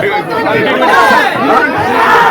Phone తీయను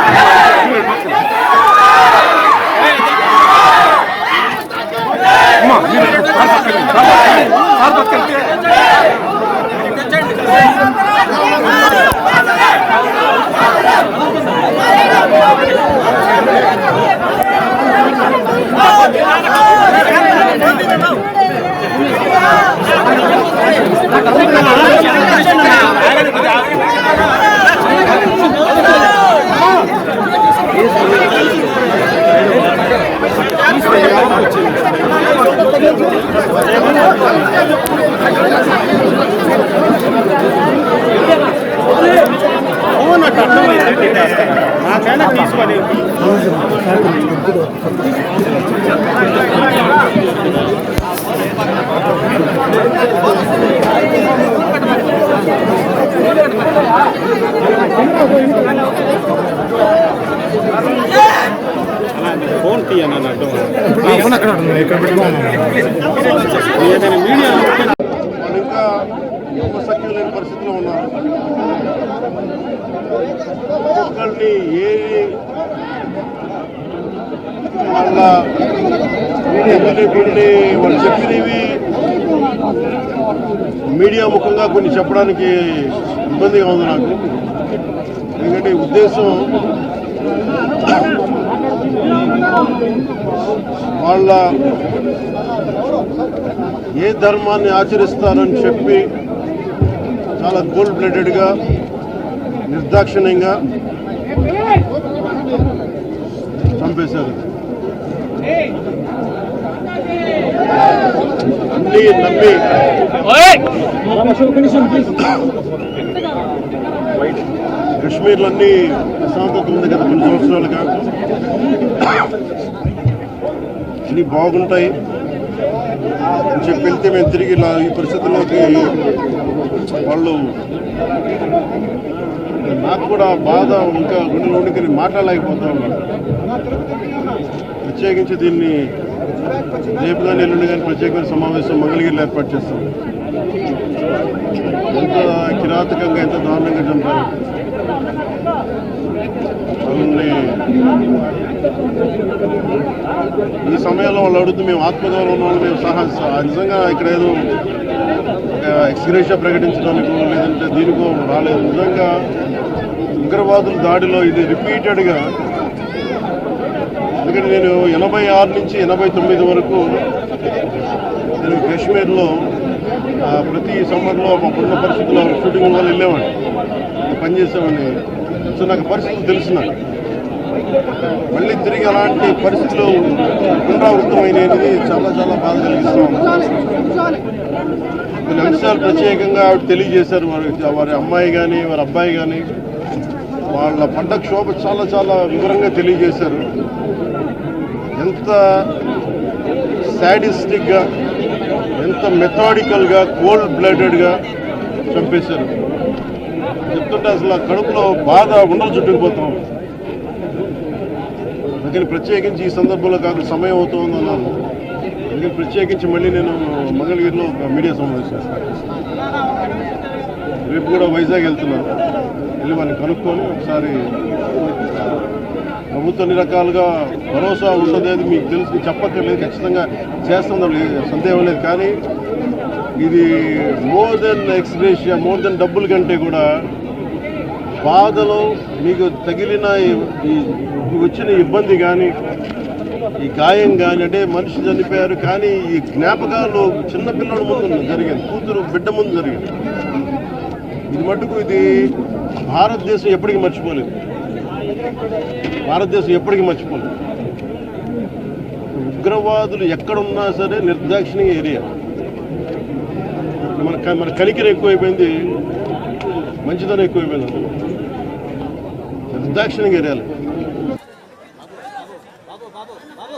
అని media ఇంకా ఉపసఖ్యం లేని పరిస్థితిలో ఉన్నారు ఒక్కరిని వాళ్ళ వీళ్ళని వాళ్ళు చెప్పినవి మీడియా ముఖంగా కొన్ని చెప్పడానికి ఇబ్బందిగా ఉంది నాకు. ఎందుకంటే ఉద్దేశం వాళ్ళ ఏ ధర్మాన్ని ఆచరిస్తారని చెప్పి చాలా కోల్డ్ బ్లడెడ్గా నిర్దాక్షిణ్యంగా చంపేశారు. అన్నీ నమ్మి. కశ్మీర్లో అన్ని ప్రశాంతత ఉంది కదా కొన్ని సంవత్సరాలుగా. అన్నీ బాగుంటాయి. అని చెప్పి వెళ్తే మేము తిరిగి ఇలా ఈ పరిస్థితుల్లోకి వాళ్ళు నాకు కూడా బాధ ఇంకా గుండె ఉండికి మాట్లాడలేకపోతా ఉన్నాను ప్రత్యేకించి దీన్ని రేపు కానీ ఎల్లుండి కానీ ప్రత్యేకమైన సమావేశం మంగళగిరిలో ఏర్పాటు చేస్తాం. ఎంత కిరాతకంగా ఎంత దారుణంగా చంపారు వాళ్ళని ఈ సమయంలో వాళ్ళు అడుగుతూ మేము ఆత్మగౌరవం ఉన్న వాళ్ళు మేము సహా నిజంగా ఇక్కడ ఏదో ఎక్స్గ్రేషియా ప్రకటించడానికో లేదంటే దీనికో రాలేదు. నిజంగా ఉగ్రవాదుల దాడిలో ఇది రిపీటెడ్గా ఎందుకంటే నేను ఎనభై ఆరు నుంచి ఎనభై తొమ్మిది వరకు నేను కాశ్మీర్లో ప్రతి సమ్మర్లో అప్పుడున్న పరిస్థితుల్లో షూటింగ్ వల్ల వెళ్ళేవాడిని. పనిచేసేవాడిని. సో నాకు పరిస్థితులు తెలిసిన మళ్ళీ తిరిగి అలాంటి పరిస్థితులు పునరావృతమైనది చాలా చాలా బాధ కలిగిస్తున్నాం కొన్ని అంశాలు ప్రత్యేకంగా ఆవిడ తెలియజేశారు వారి వారి అమ్మాయి కానీ వారి అబ్బాయి కానీ వాళ్ళ పంట క్షోభ చాలా చాలా వివరంగా తెలియజేశారు. ఎంత సాడిస్టిక్గా ఎంత మెథాడికల్గా కోల్డ్ బ్లడెడ్గా చంపేశారు. చెప్తుంటే అసలు కడుపులో బాధ ఉండలు చుట్టుకుపోతాం అందుకని ప్రత్యేకించి ఈ సందర్భంలో కాదు సమయం అవుతుంది అన్నాను. అందుకని ప్రత్యేకించి మళ్ళీ నేను మంగళగిరిలో ఒక మీడియా సమావేశం చేస్తాను. రేపు కూడా వైజాగ్ వెళ్తున్నాను. వెళ్ళి వాళ్ళని కనుక్కొని ఒకసారి ప్రభుత్వం అన్ని రకాలుగా భరోసా ఉండదేది మీకు తెలుసు. చెప్పక్కర్లేదు ఖచ్చితంగా చేస్తుంది సందేహం లేదు. కానీ ఇది more than ex gratia more than డబ్బుల కంటే కూడా బాధలో మీకు తగిలిన ఈ- వచ్చిన ఇబ్బంది కానీ ఈ గాయం కానీ అంటే మనిషి చనిపోయారు కానీ ఈ జ్ఞాపకాలు చిన్నపిల్లల ముందు జరిగింది కూతురు బిడ్డ ముందు జరిగింది. ఇది మటుకు ఇది భారతదేశం ఎప్పటికీ మర్చిపోలేదు. భారతదేశం ఎప్పటికీ మర్చిపోలేదు. ఉగ్రవాదులు ఎక్కడున్నా సరే నిర్దాక్షిణ్య ఏరియా. మన మన కనికిర ఎక్కువైపోయింది. మంచిదనం ఎక్కువ అయిపోయింది నిర్దాక్షిణ్యంగా ఎరాలి బాబు బాబు బాబు